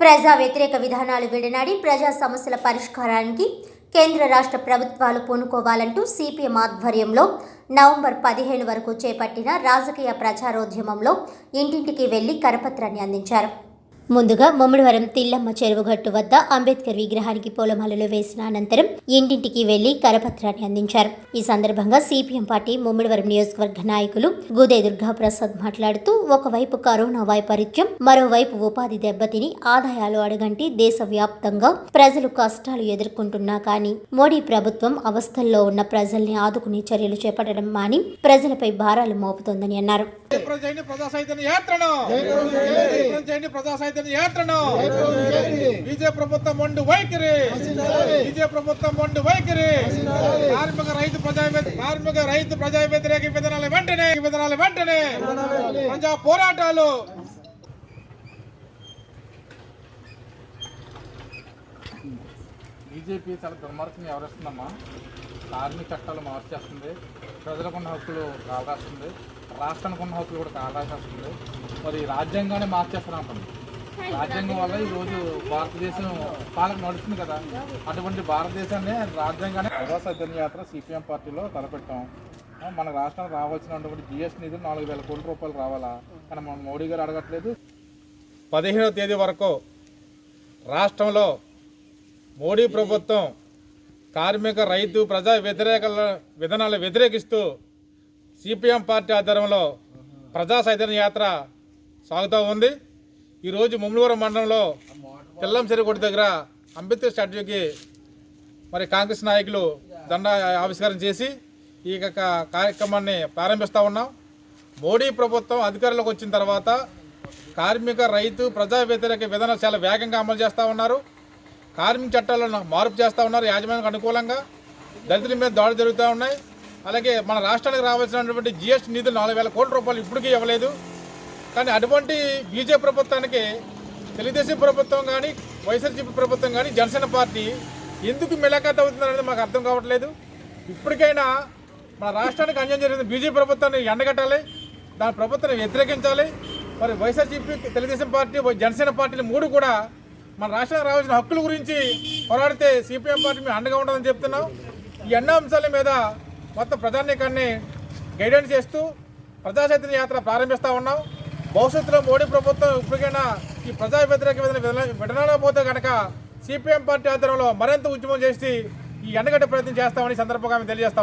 ప్రజా వ్యతిరేక విధానాలు విడనాడి ప్రజా సమస్యల పరిష్కారానికి కేంద్ర రాష్ట్ర ప్రభుత్వాలు పూనుకోవాలంటూ సిపిఎం ఆధ్వర్యంలో నవంబర్ పదిహేను వరకు చేపట్టిన రాజకీయ ప్రచారోద్యమంలో ఇంటింటికి వెళ్ళి కరపత్రాన్ని అందించారు. ముందుగా ముమ్మడివరం తిల్లమ్మ చెరువుగట్టు వద్ద అంబేద్కర్ విగ్రహానికి పూలమాలలు వేసిన అనంతరం ఇంటింటికి వెళ్ళి కరపత్రాన్ని అందించారు ఈ సందర్భంగా సిపిఎం పార్టీ ముమ్మడివరం నియోజకవర్గ నాయకులు గుదే దుర్గాప్రసాద్ మాట్లాడుతూ ఒకవైపు కరోనా వైపరీత్యం మరోవైపు ఉపాధి దెబ్బతిని ఆదాయాలు అడగంటి దేశవ్యాప్తంగా ప్రజలు కష్టాలు ఎదుర్కొంటున్నా కానీ మోడీ ప్రభుత్వం అవస్థల్లో ఉన్న ప్రజల్ని ఆదుకునే చర్యలు చేపట్టడం మాని ప్రజలపై భారాలు మోపుతోందని అన్నారు విప్లవం చేయండి ప్రజా యాత్రను ప్రభుత్వం మొండి వైఖరి. విజయ ప్రభుత్వం మొండి వైఖరి. కార్మిక రైతు ప్రజా కార్మిక రైతు ప్రజా వ్యతిరేక విధానాల వెంటనే విధానాలు విధానాల వెంటనే. ప్రజా పోరాటాలు. బీజేపీ చాలా దుర్మార్గం ఎవరిస్తుందమ్మా కార్మిక చట్టాలు మార్చేస్తుంది. ప్రజలకు ఉన్న హక్కులు కావాల్సింది రాష్ట్రానికి ఉన్న హక్కులు కూడా కాలరాసేస్తుంది మరి రాజ్యాంగాన్ని మార్చేస్తాను ఉంటుంది రాజ్యాంగం వల్ల ఈరోజు భారతదేశం పాలన నడుస్తుంది కదా. అటువంటి భారతదేశాన్ని రాజ్యాంగానే ప్రజా యాత్ర సిపిఎం పార్టీలో తలపెట్టాం మన రాష్ట్రం రావాల్సినటువంటి జిఎస్టీ నిధులు నాలుగు వేల కోట్ల రూపాయలు రావాలా? కానీ మన మోడీ గారు అడగట్లేదు. పదిహేనవ తేదీ వరకు రాష్ట్రంలో మోడీ ప్రభుత్వం కార్మిక రైతు ప్రజా వ్యతిరేక విధానాలు వ్యతిరేకిస్తూ సిపిఎం పార్టీ ఆధ్వర్యంలో ప్రజా చైతన్య యాత్ర సాగుతూ ఉంది. ఈరోజు ముమ్మలవరం మండలంలో తెల్లం చెరుగొడ్డు దగ్గర అంబేద్కర్ స్టాట్యూకి మరి కాంగ్రెస్ నాయకులు దండ ఆవిష్కారం చేసి ఈ యొక్క కార్యక్రమాన్ని ప్రారంభిస్తూ ఉన్నాం. మోడీ ప్రభుత్వం అధికారంలోకి వచ్చిన తర్వాత కార్మిక రైతు ప్రజా వ్యతిరేక విధానాలు చాలా వేగంగా అమలు చేస్తూ ఉన్నారు. కార్మిక చట్టాలను మార్పు చేస్తూ ఉన్నారు యాజమాన్యానికి అనుకూలంగా. దళితుల మీద దాడులు జరుగుతూ ఉన్నాయి. అలాగే మన రాష్ట్రానికి రావాల్సినటువంటి జిఎస్టీ నిధులు నాలుగు వేల కోట్ల రూపాయలు ఇప్పటికీ ఇవ్వలేదు. కానీ అటువంటి బీజేపీ ప్రభుత్వానికి తెలుగుదేశం ప్రభుత్వం కానీ వైఎస్ఆర్సీపీ ప్రభుత్వం కానీ జనసేన పార్టీ ఎందుకు మిలాఖాత్ అవుతుందనేది మాకు అర్థం కావట్లేదు. ఇప్పటికైనా మన రాష్ట్రానికి అన్యాయం జరిగింది బీజేపీ ప్రభుత్వాన్ని ఎండగట్టాలి దాని ప్రభుత్వాన్ని వ్యతిరేకించాలి. మరి వైఎస్ఆర్సీపీ తెలుగుదేశం పార్టీ జనసేన పార్టీలు మూడు కూడా మన రాష్ట్రానికి రావాల్సిన హక్కుల గురించి పోరాడితే సిపిఎం పార్టీ మేము అండగా ఉండదని చెప్తున్నాం. ఈ అన్న అంశాల మీద మొత్తం ప్రజానీకాన్ని గైడెన్స్ చేస్తూ ప్రజాచైతన్య యాత్ర ప్రారంభిస్తూ ఉన్నాం. భవిష్యత్తులో మోడీ ప్రభుత్వం ఇప్పటికైనా ఈ ప్రజా వ్యతిరేక విధానం విడనకపోతే కనుక సిపిఎం పార్టీ ఆధ్వర్యంలో మరింత ఉద్యమం చేసి ఈ ఎండగడ్డ ప్రయత్నం చేస్తామని సందర్భంగా తెలియజేస్తాం